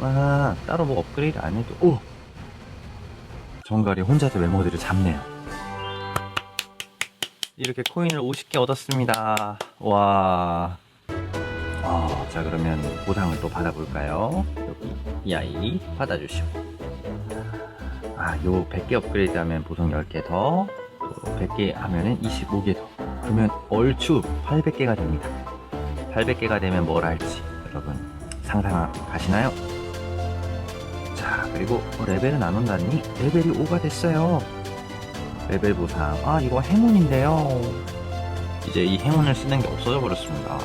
아, 따로 뭐 업그레이드 안 해도, 오! 정갈이 혼자서 메모들을 잡네요. 이렇게 코인을 50개 얻었습니다. 와. 어, 자, 그러면 보상을 또 받아볼까요? 여기, 이 아이 받아주시오. 아, 요 100개 업그레이드 하면 보상 10개 더, 또 100개 하면은 25개 더. 그러면 얼추 800개가 됩니다. 800개가 되면 뭘 할지 여러분 상상 가시나요? 자, 그리고 레벨은 안 온다니 레벨이 5가 됐어요. 레벨 보상. 아, 이거 행운인데요. 이제 이 행운을 쓰는 게 없어져 버렸습니다.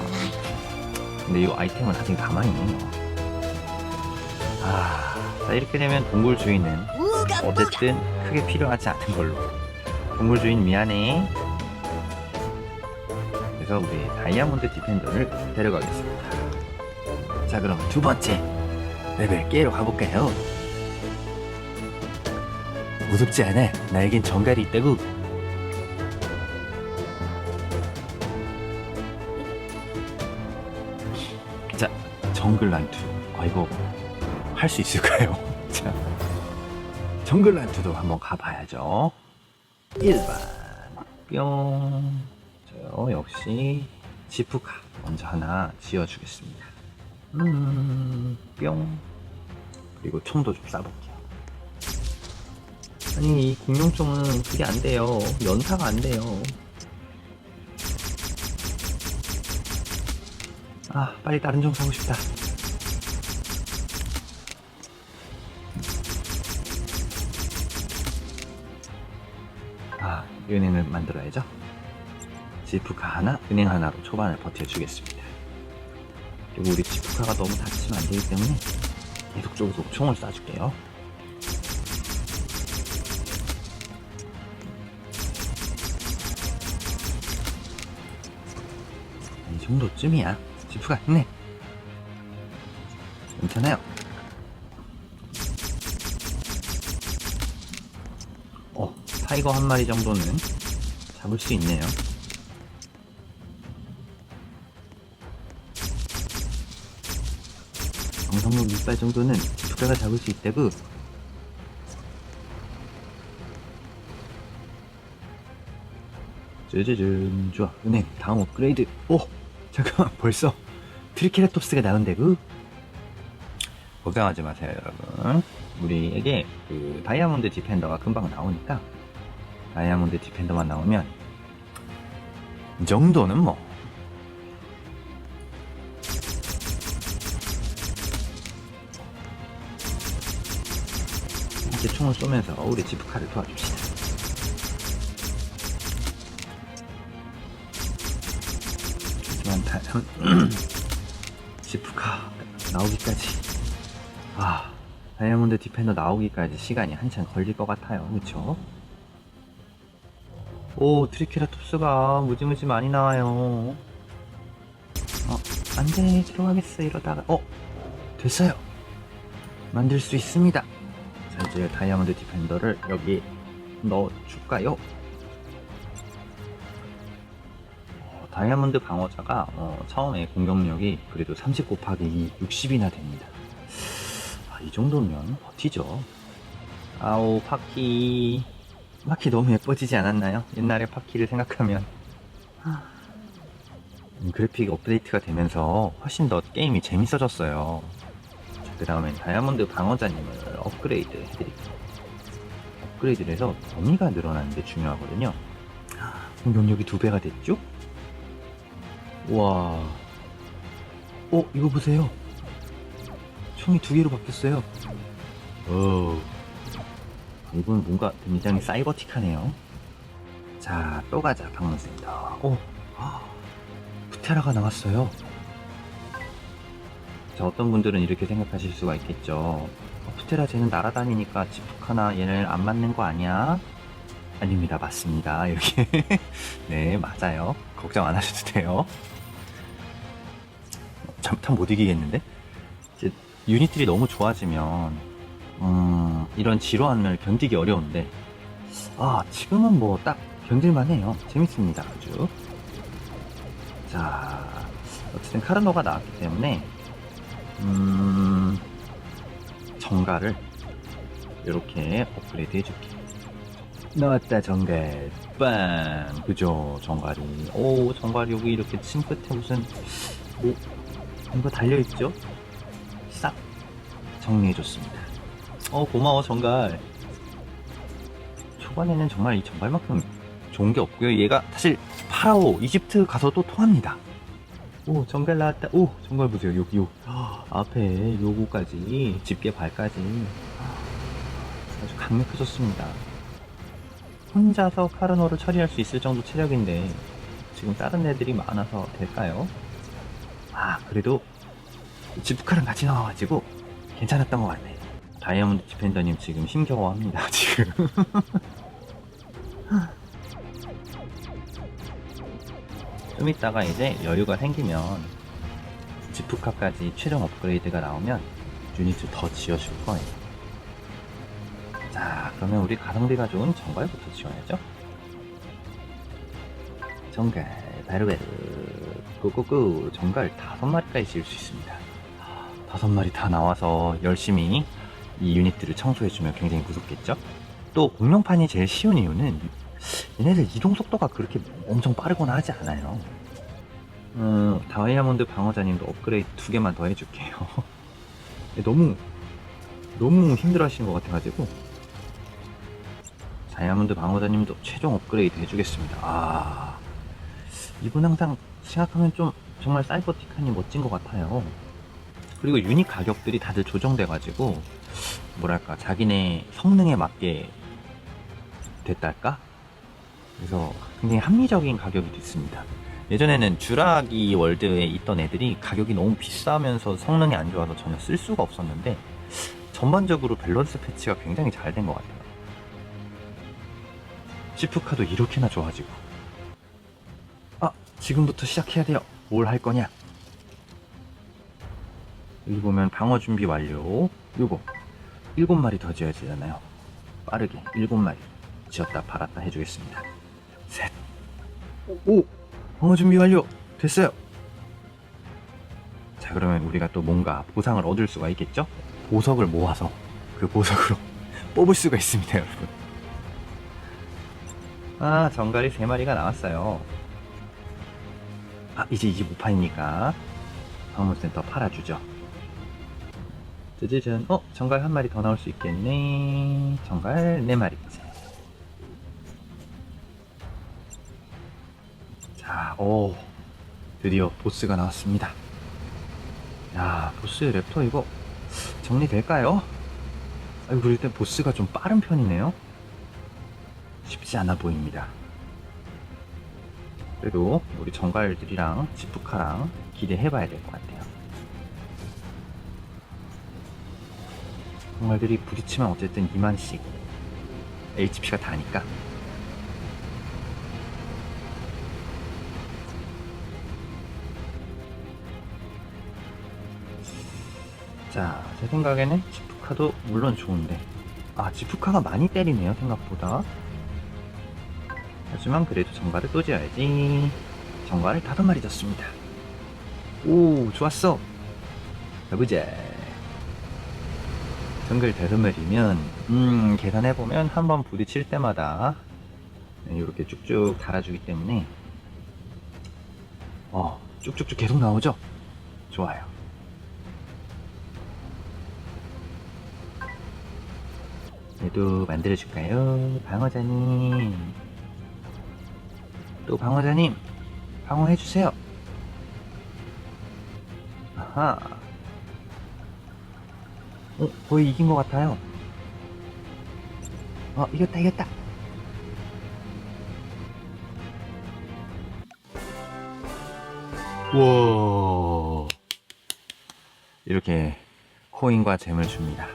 근데 이 아이템은 아직 남아 있네요. 아, 자, 이렇게 되면 동굴 주인은 어쨌든 크게 필요하지 않은 걸로. 동굴 주인 미안해. 그래서 우리 다이아몬드 디펜더를 데려가겠습니다. 자, 그럼 두 번째 레벨 깨러 가볼까요? 무섭지 않아. 나에겐 정갈이 있다고. 자, 정글 란투. 아, 이거 할 수 있을까요? 자, 정글 란투도 한번 가봐야죠. 1번. 뿅. 저요, 역시 지프카 먼저 하나 지어주겠습니다. 음, 뿅. 그리고 총도 좀 쏴볼게요. 아니, 이 공룡총은 그게 안 돼요. 연사가 안 돼요. 아, 빨리 다른 총 사고 싶다. 아, 은행을 만들어야죠. 지프카 하나, 은행 하나로 초반을 버텨주겠습니다. 그리고 우리 지프카가 너무 다치면 안 되기 때문에 계속적으로 총을 쏴줄게요. 정도쯤이야. 지프가 힘내. 괜찮아요. 어, 타이거 한 마리 정도는 잡을 수 있네요. 정성록 이빨 정도는 지프가가 잡을 수 있다고. 짜자잔 좋아 은행 다음 업그레이드 오 잠깐만 벌써 트리케라톱스가 나온다고? 걱정하지 마세요 여러분. 우리에게 그 다이아몬드 디펜더가 금방 나오니까 다이아몬드 디펜더만 나오면 이 정도는 뭐. 이렇게 총을 쏘면서 우리 지프카를 도와줍시다 다, 지프카 나오기까지. 아 다이아몬드 디펜더 나오기까지 시간이 한참 걸릴 것 같아요. 그쵸? 오 트리케라톱스가 무지무지 많이 나와요. 어 안돼. 들어가겠어. 이러다가. 어 됐어요. 만들 수 있습니다. 자 이제 다이아몬드 디펜더를 여기 넣어줄까요? 다이아몬드 방어자가 어, 처음에 공격력이 그래도 30 곱하기 60이나 됩니다. 아, 이 정도면 버티죠. 아우 파키 파키 너무 예뻐지지 않았나요? 옛날에 파키를 생각하면 음, 그래픽 업데이트가 되면서 훨씬 더 게임이 재밌어졌어요. 그 다음엔 다이아몬드 방어자님을 업그레이드 해드릴게요. 업그레이드를 해서 범위가 늘어나는 게 중요하거든요. 공격력이 두 배가 됐죠? 와. 어, 이거 보세요. 총이 두 개로 바뀌었어요. 오. 이건 뭔가 굉장히 사이버틱하네요. 자, 또 가자, 방문센터. 오. 푸테라가 나왔어요. 자, 어떤 분들은 이렇게 생각하실 수가 있겠죠. 어, 푸테라 쟤는 날아다니니까 지프카나 얘를 안 맞는 거 아니야? 아닙니다. 맞습니다. 이렇게. 네, 맞아요. 걱정 안 하셔도 돼요. 잠깐 못 이기겠는데? 이제 유닛들이 너무 좋아지면, 음, 이런 지루함을 견디기 어려운데, 아, 지금은 뭐 딱 견딜만 해요. 재밌습니다. 아주. 자, 어쨌든 카르노가 나왔기 때문에, 음, 정갈을 이렇게 업그레이드 해줄게. 나왔다 정갈 빵 그죠 정갈이 오 정갈이 여기 이렇게 침 끝에 무슨 뭐 이거 달려있죠? 싹 정리해줬습니다. 어 고마워 정갈. 초반에는 정말 이 정갈만큼 좋은 게 없고요. 얘가 사실 파라오 이집트 가서도 통합니다. 오 정갈 나왔다. 오 정갈 보세요. 여기 요. 앞에 요거까지 집게 발까지. 아주 강력해졌습니다. 혼자서 카르노를 처리할 수 있을 정도 체력인데 지금 다른 애들이 많아서 될까요? 아 그래도 지프카랑 같이 나와가지고 괜찮았던 것 같네. 다이아몬드 디펜더님 지금 힘겨워합니다 지금. 좀 이따가 이제 여유가 생기면 지프카까지 최종 업그레이드가 나오면 유닛을 더 지어줄 거예요. 자, 그러면 우리 가성비가 좋은 정갈부터 지어야죠. 정갈, 바르베르, 꾸꾸꾸, 정갈 다섯 마리까지 지을 수 있습니다. 다섯 마리 다 나와서 열심히 이 유닛들을 청소해주면 굉장히 무섭겠죠? 또 공룡판이 제일 쉬운 이유는 얘네들 이동 속도가 그렇게 엄청 빠르거나 하지 않아요. 음, 다이아몬드 방어자님도 업그레이드 두 개만 더 해줄게요. 너무 너무 힘들어 하시는 것 같아가지고 다이아몬드 방어자님도 최종 업그레이드 해주겠습니다. 아, 이분 항상 생각하면 좀 정말 사이버틱하니 멋진 것 같아요. 그리고 유닛 가격들이 다들 조정돼가지고 뭐랄까 자기네 성능에 맞게 됐달까? 그래서 굉장히 합리적인 가격이 됐습니다. 예전에는 쥬라기 월드에 있던 애들이 가격이 너무 비싸면서 성능이 안 좋아서 전혀 쓸 수가 없었는데 전반적으로 밸런스 패치가 굉장히 잘 된 것 같아요. 시프카도 이렇게나 좋아지고 아 지금부터 시작해야 돼요. 뭘 할 거냐? 여기 보면 방어 준비 완료. 요거. 일곱 마리 더 지어야 되잖아요. 빠르게 일곱 마리 지었다 팔았다 해주겠습니다. 셋 오! 방어 준비 완료! 됐어요! 자 그러면 우리가 또 뭔가 보상을 얻을 수가 있겠죠? 보석을 모아서 그 보석으로 뽑을 수가 있습니다 여러분. 아, 정갈이 3마리가 나왔어요. 아, 이제 25판이니까 방문센터 팔아주죠. 짜자잔. 어, 정갈 한 마리 더 나올 수 있겠네. 정갈 4마리. 자, 오. 드디어 보스가 나왔습니다. 야, 보스 랩터 이거 정리될까요? 아이고, 땐 보스가 좀 빠른 편이네요. 쉽지 않아 보입니다. 그래도 우리 정갈들이랑 지프카랑 기대해봐야 될 것 같아요. 정갈들이 부딪히면 어쨌든 2만씩 HP가 다니까 자, 제 생각에는 지프카도 물론 좋은데 아, 지프카가 많이 때리네요, 생각보다. 하지만 그래도 정갈을 또 지어야지. 정갈을 다섯 마리 졌습니다. 오, 좋았어. 가보자. 정글 다섯 마리면, 음, 계산해보면 한 번 부딪힐 때마다 이렇게 쭉쭉 달아주기 때문에, 어, 쭉쭉쭉 계속 나오죠? 좋아요. 얘도 만들어줄까요? 방어자님. 또 방어자님 방어해주세요. 아하. 어, 거의 이긴 것 같아요. 어 이겼다 이겼다. 와. 이렇게 코인과 잼을 줍니다